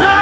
হ্যাঁ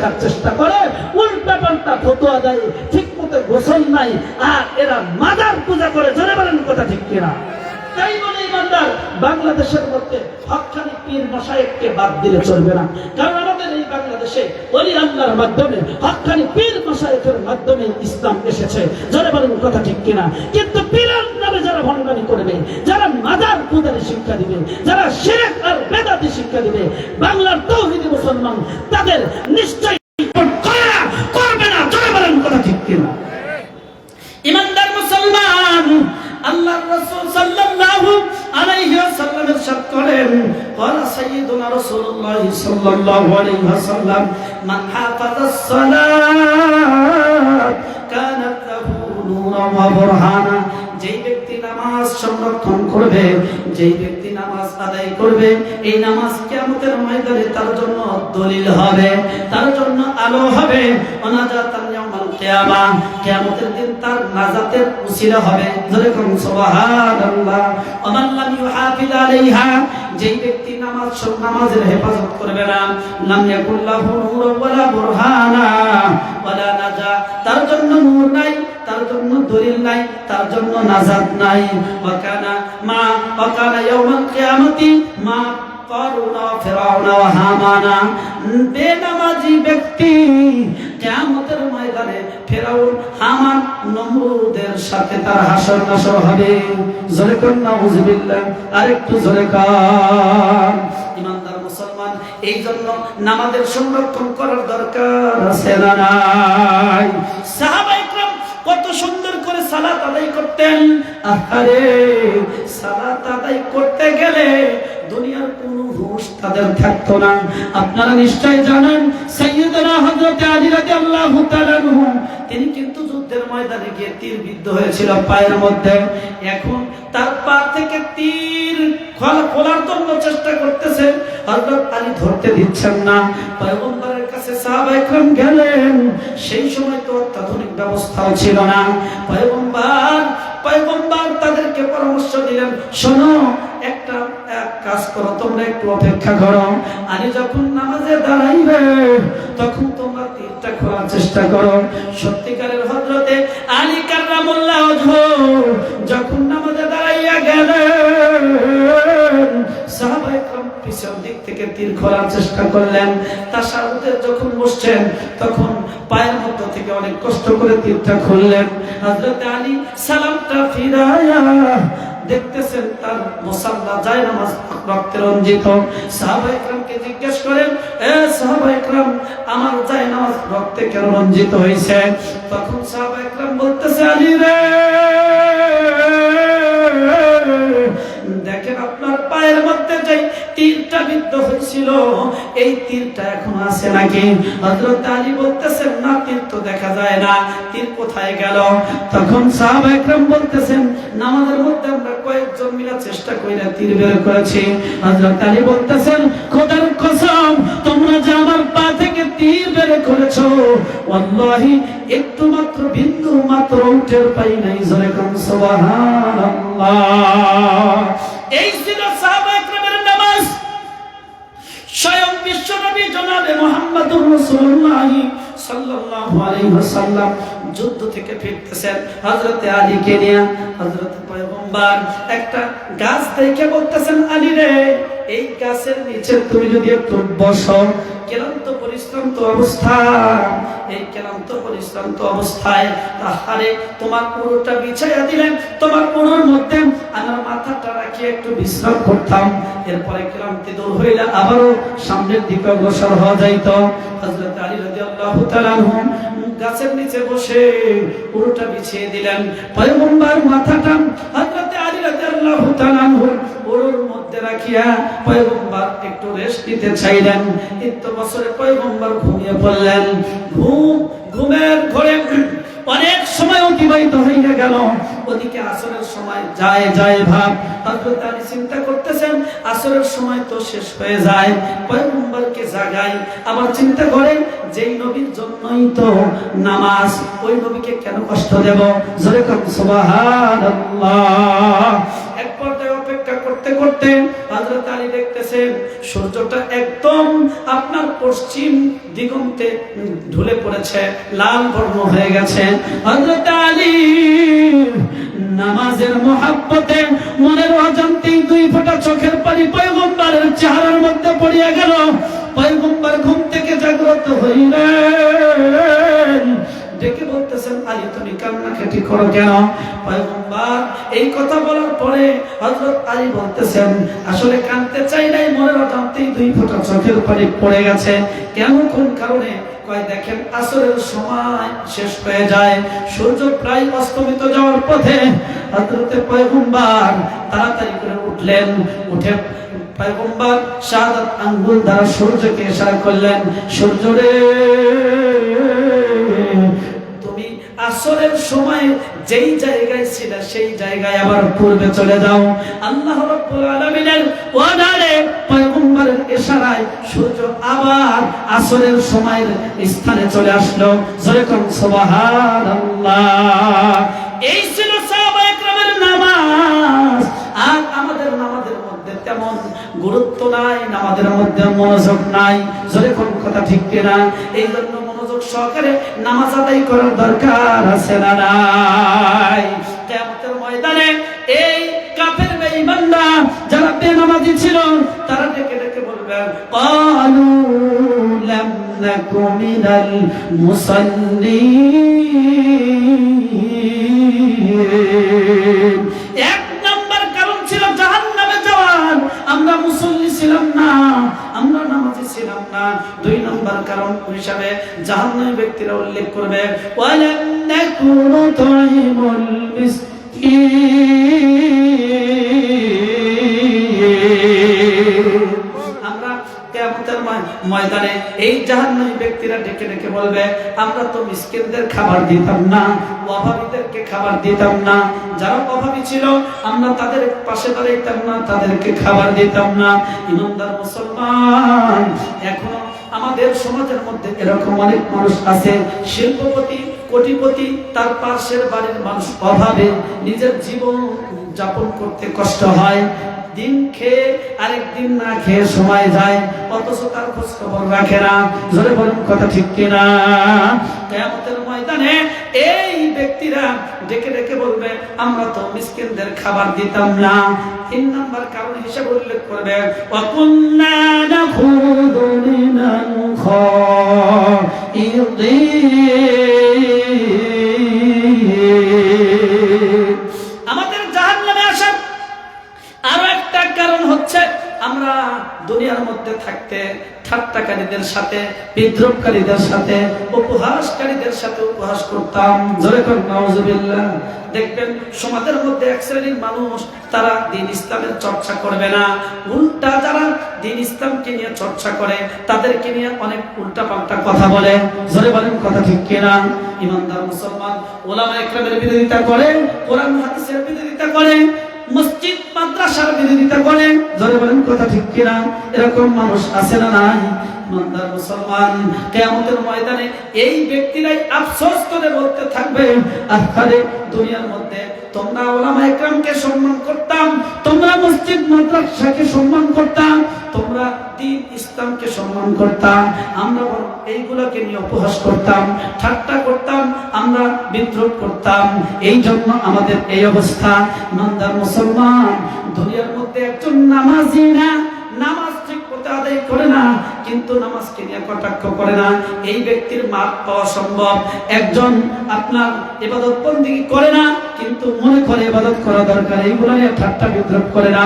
হ্যাঁ চেষ্টা করে। উল্টা পাল্টা ফতোয়া দেয়, ঠিক মতো গোসল নাই, আর এরা মাদার পূজা করে। কথা ঠিক কিনা? তাই বলে বাংলাদেশের মধ্যে হকানি পীর মশাইককে বাদ দিলে চলবে না। কারণ বাংলাদেশে অলি আল্লাহর মাধ্যমে হকানি পীর মশাইকের মাধ্যমে ইসলাম এসেছে। যারা বলেন, কথা ঠিক কিনা? কিন্তু পীরের নামে যারা ভণ্ডামি করবে, যারা মাদার পূজারি শিক্ষা দিবে, যারা শিরক আর বেদাতি শিক্ষা দিবে, বাংলার তৌহিদি মুসলমান তাদের নিশ্চয়ই করে করবে কথা ঠিক কিনা? ইমানদার মুসলমান, আল্লাহর করেন ক্বালা সাইয়্যিদুনা রাসূলুল্লাহ সাল্লাল্লাহু আলাইহি ওয়াসাল্লাম মান হাফাযাস সালাত কানাত লাহু নূরান ওয়া বুরহানা যেই ব্যক্তি নামাজ সংরক্ষণ করবে, যেই ব্যক্তি নামাজ আদায় করবে, এই নামাজ কিয়ামতের ময়দানে তার জন্য দলিল হবে, তার জন্য আলো হবে অনাজাতান কিয়ামা, কিয়ামতের দিন তার নাজাতের উসিলা হবে। যেরকম সুবহানাল্লাহ। ওমান লাম ইউহাফিজ আলাইহা, যেই ব্যক্তি নামাজ সব নামাজের হেফাজত করবে না, লাম ইয়াকুল্লাহু নূর ওয়ালা বুরহানা, ওয়ালা নাজা। তার জন্য নূর নাই, তার জন্য দলিল নাই, তার জন্য নাজাত নাই। ওয়াকানা মা ওয়াকানা ইয়াউমাল কিয়ামতি মা ফিরাউনা ওয়া হামানা। বেনামাজি ব্যক্তি ময়দানে ফিরাউন হামান নমরুদের সাথে তার হাসর নাসর হবে। জোরে আরেকটু জোরে ইমানদার মুসলমান এই জন্য নামাজের সংরক্ষণ করার দরকার আছে না নাই? সাহাবা ইকরাম কত সুন্দর করে সালাত আদায় করতেন। আরে সালাত আদায় করতে গেলে দুনিয়ার কোনো হুঁশ তাদের থাকতো না। আপনারা নিশ্চয় জানেন সাইয়্যিদনা হযরত আলী তিনি কিন্তু যুদ্ধের ময়দানে গিয়ে তীর বিদ্ধ হয়েছিল পায়ের মধ্যে। এখন তার পা থেকে তীর খোলা খোলার জন্য চেষ্টা করতেছে। হযরত আলী ধরতে দিচ্ছেন না। পয়গম্বরের কাছে সাহাবা একরাম গেলেন। সেই সময় তো অত্যাধুনিক ব্যবস্থাও ছিল না। পয়গম্বর পয়গম্বর তাদেরকে পরামর্শ দিলেন, শোনো, একটা, এক কাজ করো, তোমরা একটু অপেক্ষা করো। আর যখন নামাজে দাঁড়াইবে, তখন তোমরা তীরটা খোলার চেষ্টা করো। সত্যিকারের হজরতে আলী কার্রামুল্লাহ পিছন দিক থেকে তীর খোলার চেষ্টা করলেন। তার সারুতে যখন বসছেন, তখন পায়ের মধ্য থেকে অনেক কষ্ট করে তীরটা খুললেন। হাজরতে আলী সালামটা ফিরায়া দেখতেছেন তার মোসাল্লা যায় নামাজ রক্তে রঞ্জিত। সাহাবাইকরামকে জিজ্ঞেস করেন, এ সাহাবাইকরাম আমার যায় নামাজ রক্তে কেন রঞ্জিত হয়েছে? তখন সাহাবাইকরাম বলতেছে, আলী রে বিদ্ধ হয়েছিল। এই তীরটা এখন আছে নাকি? হযরত আলী বলতেছেন, না, তীর তো দেখা যায় না। তীর কোথায় গেল? তখন সাহাবা একরাম বলতেছেন, নামাজের মধ্যে আমরা কয়েকজন মিলে চেষ্টা কইরা তীর বের করেছি। হযরত আলী বলতেছেন, খোদার কসম, তোমরা যে আমার পা থেকে তীর বের করেছ, ওয়াল্লাহি, একটু মাত্র বিন্দু মাত্র উঠের পাই নাই জোরে কোন, সুবহানাল্লাহ। এই ছিল স্বয়ং বিশ্বনবী জনাবে মুহাম্মদুর রাসূলুল্লাহ সাল্লাল্লাহু আলাইহি ওয়াসাল্লাম। যুদ্ধ থেকে ফিরতেছেন হযরতে আলীকে নিয়ে। হযরত পয়গম্বর একটা গাছ দেখে বলতেছেন, আলী রে, এই গাছের নিচে তুমি যদি একটু বসো ক্লান্ত পরিশ্রান্ত অবস্থা এই ক্লান্ত পরিশ্রান্ত অবস্থায় তাহারে তোমার পুরোটা বিছাইয়া দিলেন, তোমার পুরোর মধ্যে আমার মাথাটা রাখি একটু বিশ্রাম করতাম। এরপরে ক্লান্তি দূর হইলে আবারও সামনের দিকে অগ্রসর হওয়া যাইত। হযরত আলী তাআলা আনহু গাছের নিচে বসে পুরোটা বিছিয়ে দিলেন। পয়গম্বর মাথাটা হযরত আলী রাদিয়াল্লাহু তাআলা আনহু পুরোর মধ্যে রাখিয়া পয়গম্বর একটু রেস্ট নিতে চাইলেন। ইত্য বছরে পয়গম্বর ঘুমিয়ে পড়লেন। ঘুম, ঘুমের ঘরে অনেক সময় অতিবাহিত হয়ে গেল। ওদিকে আসরের সময় যায় যায় ভাব। হযরত আলী চিন্তা করতেছেন, আসরের সময় তো শেষ হয়ে যায়। পয়গম্বরকে জাগাই। আবার চিন্তা করেন, যেই নবীর জন্যই তো নামাজ, ওই নবীকে কেন কষ্ট দেব? জোরে কর সুবহানাল্লাহ। এক পর্যায়ে অপেক্ষা করতে করতে হযরত আলী দেখতেছেন, সূর্যটা একদম আপনার পশ্চিম দিগন্তে ঢুলে পড়েছে, লাল বর্ণ হয়ে গেছে। হযরত আলী নামাজের মহাব্বতে মনের অজান্তেই দুই ফোঁটা চোখের পানি পয়গম্বরের চেহারার মধ্যে পড়িয়া গেল। পয়গম্বর ঘুম থেকে জাগ্রত হইলেন। ডেকে বলতেছেন, আলী, তুমি করো কেন? এই কথা বলার পরে হযরত আলী বলতেছেন, আসলে কাঁদতে চাই নাই দুই ফোঁটা চোখের পানি পড়ে গেছে। কেন কোন কারণে? দেখেন, আসরের সময় শেষ হয়ে যায়, সূর্য প্রায় অস্তমিত যাওয়ার পথে হযরতে পয়গম্বর তাড়াতাড়ি করে উঠলেন, উঠে পয়গম্বর শাহাদাত আঙ্গুল দ্বারা সূর্যকে ইশারা করলেন, সূর্য রে আসরের সময় যেই জায়গায় ছিল, সেই জায়গায় আবার পূর্বে চলে যাও। আল্লাহ রাব্বুল আলামিনের পয়গম্বরের ইশারায় সূর্য আবার আসরের সময়ের স্থানে চলে আসলো। সুবহানাল্লাহ। এই ছিল সাহাবা একরামের নামাজ। আর আমাদের নামাজের মধ্যে তেমন গুরুত্ব নাই, নামাজের মধ্যে মনোযোগ নাই। জোরে কোন, কথা ঠিক কিনা? এই জন্য মনোযোগ সহকারে নামাজ আদায় করার দরকার আছে না নাই? কিয়ামতের ময়দানে এই কাফের বেঈমানরা যারা বেনামাজি ছিল, তারা ডেকে ডেকে বলবেন, কালু লাম নাকু মিনাল মুসাল্লিন। হিসাবে জাহান্নামী ব্যক্তিরা উল্লেখ করবে ময়দানে এই জাহান্নামী ব্যক্তিরা ডেকে ডেকে বলবে, আমরা তো মিসকিনদের খাবার দিতাম না, অভাবীদেরকে খাবার দিতাম না। যারা অভাবী ছিল, আমরা তাদের পাশে দাঁড়াইতাম না, তাদেরকে খাবার দিতাম না। ইমানদার মুসলমান, এখনও আমাদের সমাজের মধ্যে এরকম অনেক মানুষ আছে, শিল্পপতি, কোটিপতি, তার পাশের বাড়ির মানুষ অভাবে নিজের জীবন যাপন করতে কষ্ট হয়। দিন খেয়ে আরেক দিন না খেয়ে সময় যায়। অথচ তার খোঁজ খবর রাখে না। জোরে বলুন, কথা ঠিক কিনা? কেয়ামতের ময়দানে এই ব্যক্তিরা ডেকে ডেকে বলবে, আমরা তো মিসকিনদের খাবার দিতাম না। তিন নাম্বার কারণ হিসেবে উল্লেখ করবে অকুন্না নাখুদু মিনাল খাইদিন ঠাট্টাকারীদের সাথে, বিদ্রোহকারীদের সাথে, উপহাসকারীদের সাথে উপহাস করতাম। কর, নাউজুবিল্লাহ। দেখবেন, সমাজের মধ্যে এক শ্রেণির মানুষ, তারা দিন ইসলামের চর্চা করবে না। উল্টা যারা দিন ইসলামকে নিয়ে চর্চা করে, তাদেরকে নিয়ে অনেক উল্টা পাল্টা কথা বলে। জোরে বলেন, কথা ঠিক কিনা? ইমানদার মুসলমান ওলামা একরামের বিরোধিতা করে কোরআন, হাদিসের বিরোধিতা করে মাদ্রাসার বিরোধিতা করে? ধরে বলেন কথা ঠিক কিনা? এরকম মানুষ আছে না নাই? ইমানদার মুসলমান কিয়ামতের ময়দানে এই ব্যক্তিরাই আফসোস করে বলতে থাকবে, আরে, দুনিয়ার মধ্যে তোমরা ওলামা একরামকে সম্মান করতাম, তোমরা মসজিদ মাদ্রাসাকে সম্মান করতাম, তোমরা দিন ইসলামকে সম্মান করতাম, আমরা এইগুলোকে নিয়ে উপহাস করতাম, ঠাট্টা করতাম, আমরা বিদ্রোহ করতাম। এই জন্য আমাদের এই অবস্থা। ইমানদার মুসলমান, দুনিয়ার মধ্যে একজন নামাজি না কিন্তু নামাজকে নিয়ে কটাক্ষ করে না। এই ব্যক্তির মাপ পাওয়া সম্ভব। একজন আপনার এবাদত বন্দি করে না, কিন্তু মনে করে এবাদত করা দরকার। এইগুলো নিয়ে ঠাট্টা বিদ্রোপ করে না।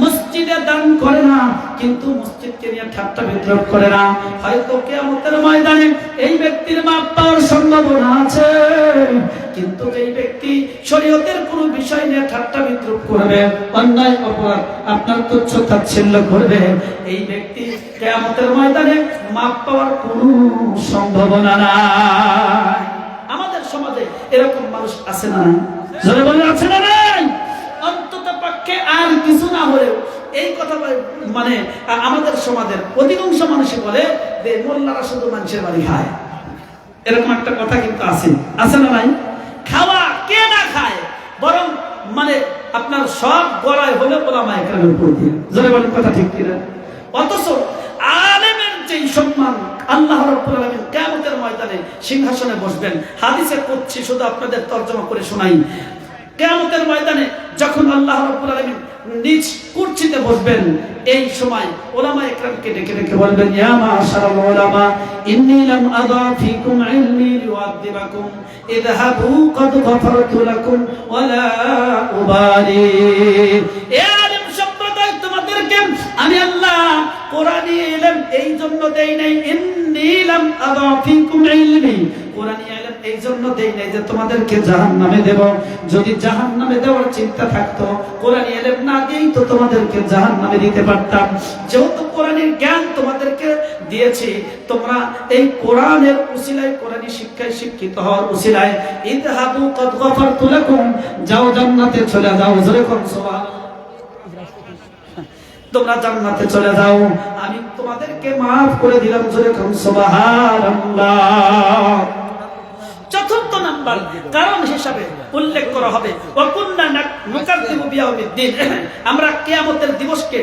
মসজিদে দান করে না। কিন্তু মসজিদকে নিয়ে ঠাট্টা বিদ্রোহ করে না। হয়তো কিয়ামতের ময়দানে এই ব্যক্তির মাপ পাওয়ার সম্ভাবনা আছে। কিন্তু যেই ব্যক্তি শরীয়তের কোনো বিষয় নিয়ে ঠাট্টা বিদ্রোহ করবে, অন্যায় অপরাধ আপনার তুচ্ছ তাচ্ছিল্য করবে, এই ব্যক্তি কিয়ামতের ময়দানে মাপ পাওয়ার কোনো সম্ভাবনা নাই। আমাদের সমাজে এরকম মানুষ আছে না জোরে বলে আছে না অন্তত পক্ষে আর কিছু না হলেও এই কথা মানে আমাদের সমাজের অধিকাংশ মানুষই বলে যে, মোল্লারা শুধু মানুষের বাড়ি খায়। এরকম একটা কথা কিন্তু আছে। আছে না নাই? খাওয়া কে না খায়? বরং মানে আপনার সব গড়ায় হলে ওলামা একরামের উপর দিয়ে। জোরে বলেন কথা ঠিক কিনা? অথচ আলেমের যেই সম্মান আল্লাহ রাব্বুল আলামিন কিয়ামতের ময়দানে সিংহাসনে বসবেন। হাদিসে করছি শুধু আপনাদের তর্জমা করে শোনাই। কিয়ামতের ময়দানে যখন আল্লাহ রাব্বুল আলামিন নিজ কুরসিতে বসবেন, এই সময় ওলামা একরামকে ডেকে ডেকে বলবেন, ইয়া উলামা ইন্নী লাম ইলমি ইযহাবু গফারতু লাকুম এ আলেম সম্প্রদায়, তোমাদেরকে আমি আল্লাহ কোরআনী ইলম এই জন্য দেই নাই, ইন্নী লাম আদা ফীকুম ইলমি। কোরআনী এই জন্য দেই নাই যে তোমাদেরকে জাহান্নামে দেব। যদি জাহান্নামে দেওয়ার চিন্তা থাকতো, কোরআনী ইলম না দিয়েই তো তোমাদেরকে জাহান্নামে দিতে পারতাম। যেহেতু কোরআনের জ্ঞান তোমাদেরকে দিয়েছি, তোমরা এই কোরআনের উসিলায় কোরআনী শিক্ষায় শিক্ষিত হওয়ার উসিলায় ইদহাবু কদ গফারতু লাকুম, যাও জান্নাতে চলে যাও। জোরে কোন সুবহানাল্লাহ তোমরা জান্নাতে চলে যাও। আমি তোমাদেরকে মাফ করে দিলাম, জোরে কোন সুবহানাল্লাহ নাম্বার কারণ হিসাবে উল্লেখ করা হবে। আমরা কেয়ামতের দিবসকে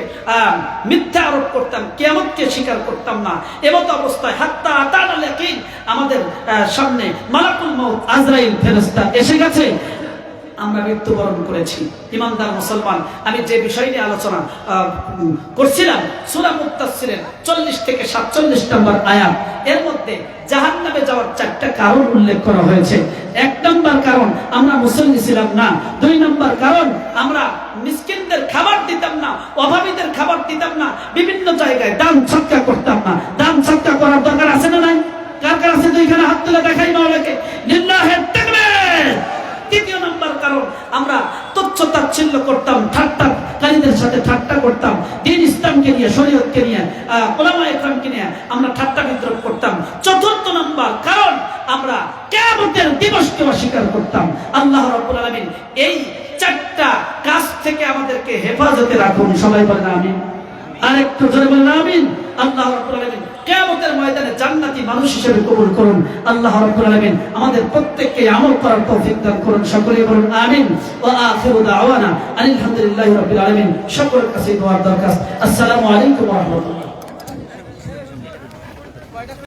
মিথ্যা আরোপ করতাম, কেয়ামতকে স্বীকার করতাম না। এমত অবস্থায় হাত্তা আতানাল আমাদের সামনে মালাকুল মৌ আজরাইল ফেরস্তা এসে গেছে। আমরা মৃত্যুবরণ করেছি। ইমানদার মুসলমান, আমি যে বিষয় নিয়ে আলোচনা করছিলাম, সুরা মুত্তাসিরের চল্লিশ থেকে সাতচল্লিশ নম্বর আয়াত, এর মধ্যে জাহান নামে যাওয়ার চারটা কারণ উল্লেখ করা হয়েছে। এক নম্বর কারণ, আমরা মুসলিম ছিলাম না। দুই নম্বর কারণ, আমরা মিসকিনদের খাবার দিতাম না, অভাবীদের খাবার দিতাম না, বিভিন্ন জায়গায় দান সৎকা করতাম না দান সৎকা করার দরকার আছে না নাই কার কার আছে দুইখানে হাত তুলে দেখাই মাওলাকে লিল্লাহে তাকবীর তৃতীয় নাম্বার কারণ আমরা তুচ্ছ তাচ্ছিল্য করতাম ঠাট্টা কারীদের সাথে ঠাট্টা করতাম। দিন ইসলামকে নিয়ে, শরীয়তকে নিয়ে ওলামা একরামকে নিয়ে আমরা ঠাট্টা বিদ্রোহ করতাম। চতুর্থ নাম্বার কারণ আমরা কিয়ামতের দিবসকে অস্বীকার করতাম। আল্লাহ রাব্বুল আলামিন এই চারটা কাজ থেকে আমাদেরকে হেফাজতে রাখুন। সবাই বলেন আমিন। আর একটু জোরে বলেন আমিন। আল্লাহ রাব্বুল আলামিন কিয়ামতের ময়দানে জান্নাতি মানুষ হিসেবে কবুল করুন। আল্লাহ রাব্বুল আলামিন আমাদের প্রত্যেককে আমল করার তৌফিক দান করুন সকলে বলুন আমিন। ওয়া আখিরু দাওয়ানা আলহামদুলিল্লাহি রাব্বিল আলামিন। সকলের কাছে দোয়ার দরখাস্ত। আসসালামু আলাইকুম ওয়া রাহমাতুল্লাহ।